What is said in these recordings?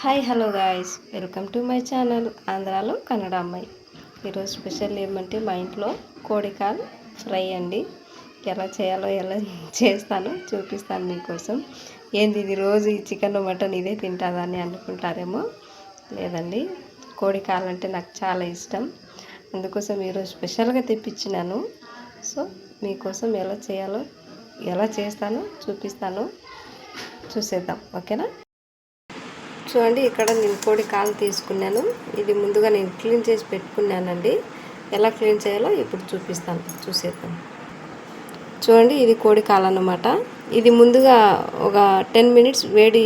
Hi hello guys. Welcome to my channel. ఆంధ్రాలో కన్నడ అమ్మాయి. ఈరోజు స్పెషల్ ఏమంటే మా ఇంట్లో కోడికాల్ ఫ్రై అండి. ఎలా చేయాలో ఎలా చేస్తానో చూపిస్తాను మీకోసం. ఏంది ఇది రోజు ఈ చికెన్ మటన్ ఇదే తింటుందా అని అనుకుంటారేమో? లేదండి. కోడికాల్ అంటే నాకు చాలా ఇష్టం. అందుకోసం ఈరోజు స్పెషల్గా తెప్పించినాను. సో మీకోసం ఎలా చేయాలో ఎలా చేస్తానో చూపిస్తాను. చూసేద్దాం. ఓకేనా? చూడండి ఇక్కడ నేను కోడి కాలు తీసుకున్నాను. ఇది ముందుగా నేను క్లీన్ చేసి పెట్టుకున్నానండి. ఎలా క్లీన్ చేయాలో ఇప్పుడు చూపిస్తాను. చూసేద్దాం. చూడండి ఇది కోడి కాలు అన్నమాట. ఇది ముందుగా ఒక టెన్ మినిట్స్ వేడి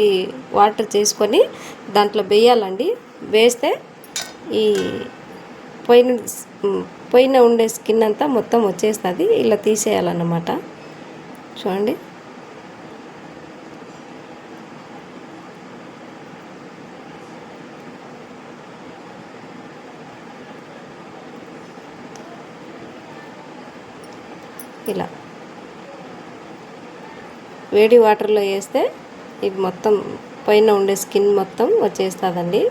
వాటర్ చేసుకొని దాంట్లో వేయాలండి. వేస్తే ఈ పైన పైన ఉండే స్కిన్ అంతా మొత్తం వచ్చేస్తుంది. ఇలా తీసేయాలన్నమాట. చూడండి. ఇలా. వేడి వాటర్లో వేస్తే ఇది మొత్తం పైన ఉండే స్కిన్ మొత్తం వచ్చేస్తుందండి.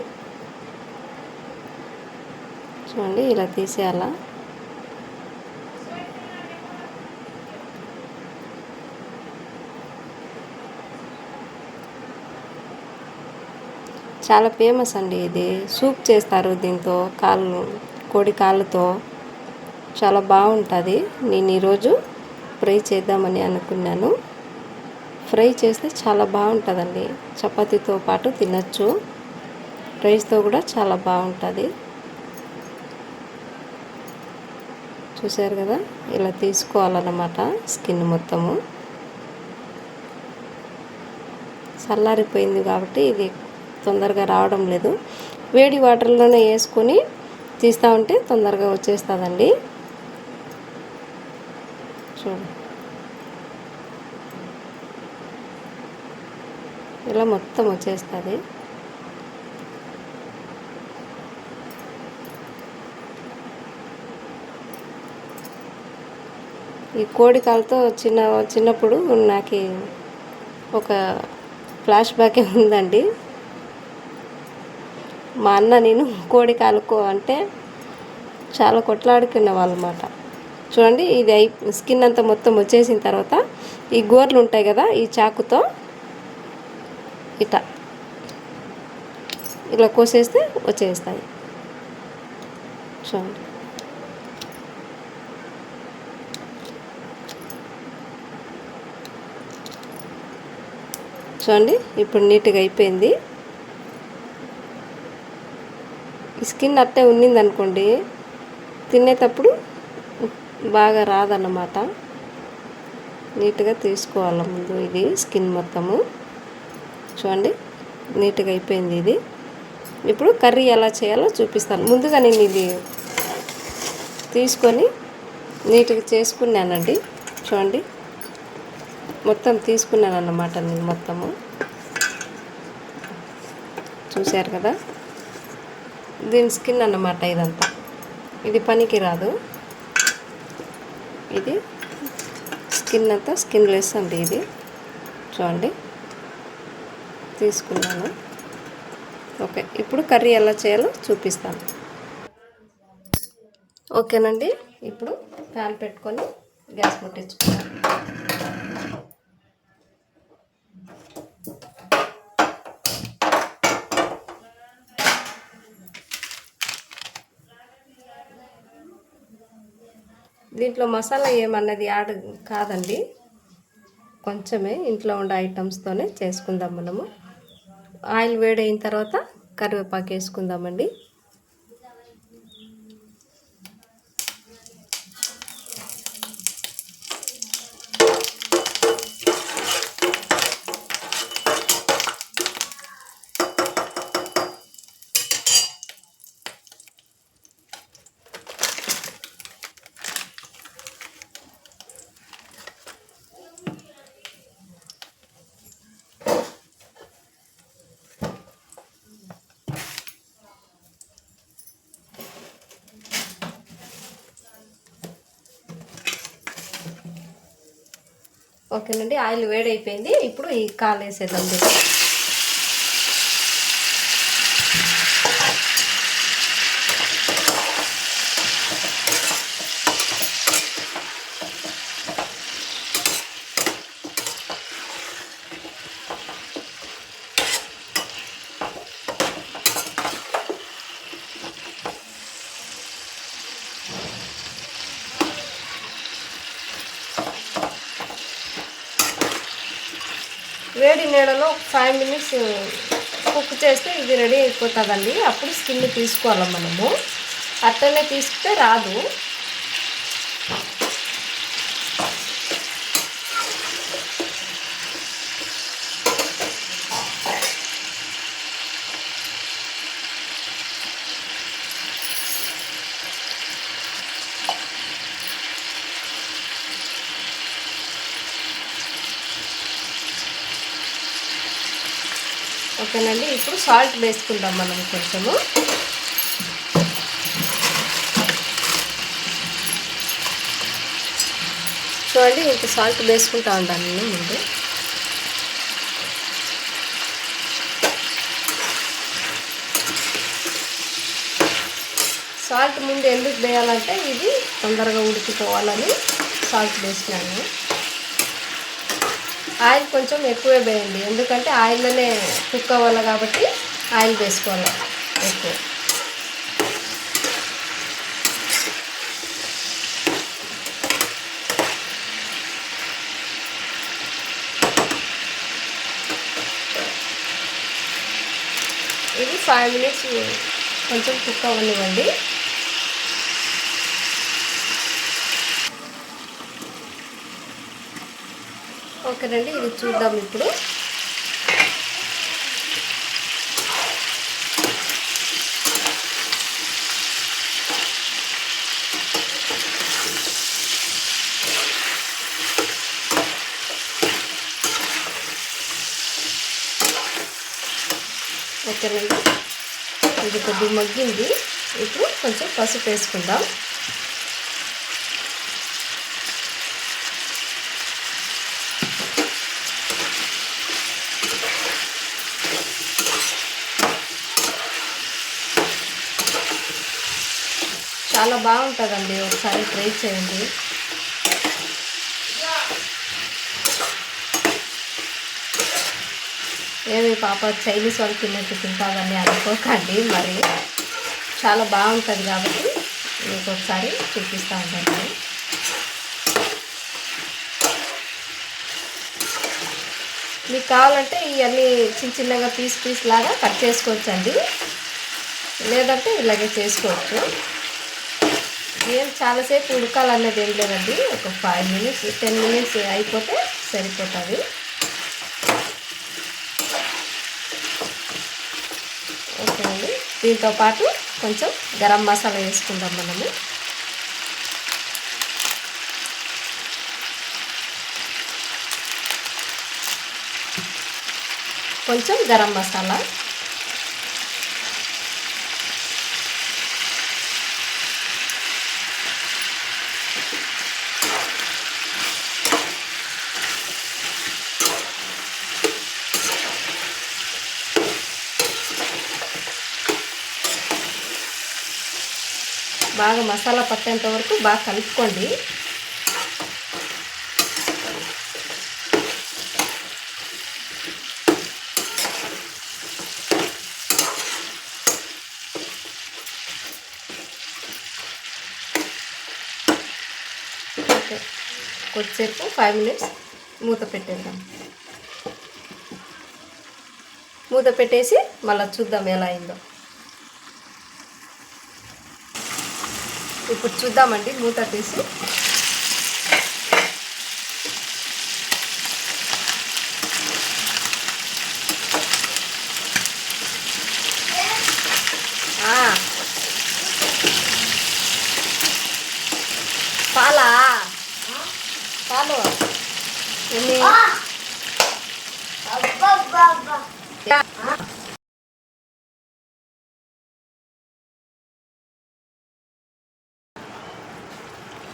చూడండి ఇలా తీసేయాలా? చాలా ఫేమస్ అండి ఇది. సూప్ చేస్తారు దీంతో కాళ్ళు కోడి కాళ్ళతో. చాలా బాగుంటుంది. నేను ఈరోజు ఫ్రై చేద్దామని అనుకున్నాను. ఫ్రై చేస్తే చాలా బాగుంటుందండి. చపాతీతో పాటు తినచ్చు. రైస్తో కూడా చాలా బాగుంటుంది. చూసారు కదా? ఇలా తీసుకోవాలన్నమాట స్కిన్ మొత్తము. చల్లారిపోయింది కాబట్టి ఇది తొందరగా రావడం లేదు. వేడి వాటర్లోనే వేసుకొని తీస్తూ ఉంటే తొందరగా వచ్చేస్తుందండి. చూడు ఇలా మొత్తం వచ్చేస్తుంది. ఈ కోడికాలతో చిన్న చిన్నప్పుడు నాకు ఒక ఫ్లాష్ బ్యాకే ఉందండి. మా అన్న నేను కోడి కాలుకో అంటే చాలా కొట్లాడుకునే వాళ్ళమాట చూడండి ఇది అయి స్కిన్ అంతా మొత్తం వచ్చేసిన తర్వాత ఈ గోర్లు ఉంటాయి కదా ఈ చాకుతో ఇట ఇలా కోసేస్తే వచ్చేస్తాయి. చూడండి. చూడండి ఇప్పుడు నీట్గా అయిపోయింది. ఈ స్కిన్ అట్టే ఉన్నిందనుకోండి తినేటప్పుడు బాగా రాదన్నమాట. నీట్గా తీసుకోవాలి ముందు ఇది స్కిన్ మొత్తము. చూడండి నీట్గా అయిపోయింది ఇది. ఇప్పుడు కర్రీ ఎలా చేయాలో చూపిస్తాను. ముందుగా నేను ఇది తీసుకొని నీట్గా చేసుకున్నానండి. చూడండి మొత్తం తీసుకున్నాను అన్నమాట నేను మొత్తము. చూశారు కదా? దీని స్కిన్ అన్నమాట ఇదంతా. ఇది పనికి రాదు. ఇది. స్కిన్ అంతా స్కిన్లెస్ అండి ఇది. చూడండి. తీసుకున్నాను. ఓకే ఇప్పుడు కర్రీ ఎలా చేయాలో చూపిస్తాను. ఓకేనండి ఇప్పుడు ప్యాన్ పెట్టుకొని గ్యాస్ ముట్టించుకున్నాను దీంట్లో మసాలా ఏమన్నది యాడ్ కాదండి. కొంచెమే ఇంట్లో ఉండే ఐటమ్స్తోనే చేసుకుందాం మనము. ఆయిల్ వేడైన తర్వాత కరివేపాకు వేసుకుందామండి. ఓకేనండి ఆయిల్ వేడైపోయింది. ఇప్పుడు ఈ కాలు వేసేదండి వేడి నీడలో ఫైవ్ మినిట్స్ కుక్ చేస్తే ఇది రెడీ అయిపోతుందండి. అప్పుడు స్కిన్ తీసుకోవాలి మనము? అట్టనే తీస్తే రాదు. ఓకేనండి. ఇప్పుడు సాల్ట్ వేసుకుందాం మనం కొంచెము. చూడండి ఇంత సాల్ట్ వేసుకుంటా ఉంటాను నేను ముందు. సాల్ట్ ముందు ఎందుకు వేయాలంటే ఇది తొందరగా ఉడికిపోవాలని సాల్ట్ వేసినాను. ఆయిల్ కొంచెం ఎక్కువే వేయండి. ఎందుకంటే ఆయిల్లోనే కుక్ అవ్వాలి కాబట్టి ఆయిల్ వేసుకోవాలి ఎక్కువ. ఇది ఫైవ్ మినిట్స్ కొంచెం కుక్ అవ్వనివ్వండి. ఓకేనండి ఇది చూద్దాం ఇప్పుడు. ఓకేనండి. ఇది కొద్దిగా మగ్గింది ఇప్పుడు కొంచెం పసుపు వేసుకుందాం. చాలా బాగుంటుందండి. ఒకసారి ట్రై చేయండి. ఏమి పాప చైనీస్ వాళ్ళు తిన్నట్టు తింటాదని అనుకోకండి మరి. చాలా బాగుంటుంది కాబట్టి మీకు ఒకసారి చూపిస్తూ ఉంటాను మీకు కావాలంటే ఇవన్నీ చిన్న చిన్నగా పీస్ పీస్ లాగా కట్ చేసుకోవచ్చండి. లేదంటే ఇలాగే చేసుకోవచ్చు. ఏం చాలాసేపు ఉడకాలన్నది ఏం లేదండి. ఒక ఫైవ్ మినిట్స్ టెన్ మినిట్స్ అయిపోతే సరిపోతుంది. ఓకే అండి. దీంతో పాటు కొంచెం గరం మసాలా వేసుకుందాం మనము. కొంచెం గరం మసాలా. బాగా మసాలా పట్టేంత వరకు బాగా కలుపుకోండి. ఓకే. కొద్దిసేపు ఫైవ్ మినిట్స్ మూత పెట్టేద్దాం. మూత పెట్టేసి మళ్ళీ చూద్దాం ఎలా అయిందో. ఇప్పుడు చూద్దామండి మూత తీసి.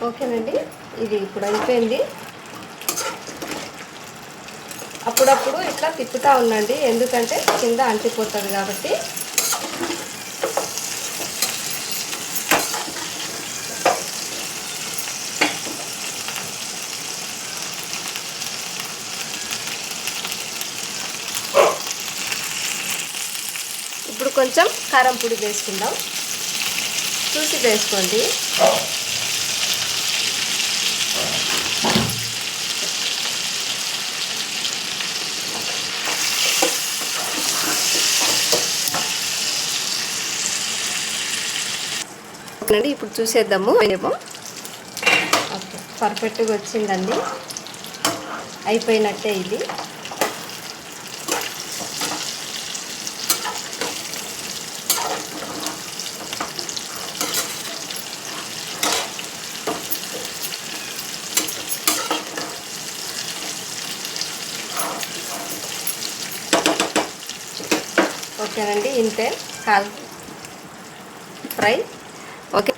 ఓకేనండి. ఇది ఇప్పుడు అయిపోయింది. అప్పుడప్పుడు ఇట్లా తిప్పుతూ ఉండండి. ఎందుకంటే కింద అంటిపోతుంది కాబట్టి. ఇప్పుడు కొంచెం కారం పొడి వేసుకుందాం. చూసి వేసుకోండి. ఓకేనండి ఇప్పుడు చూసేద్దాము. ఏమో. ఓకే. పర్ఫెక్ట్గా వచ్చిందండి. అయిపోయినట్టే ఇది. ఓకేనండి. ఇంతే. కాల్. ఫ్రై.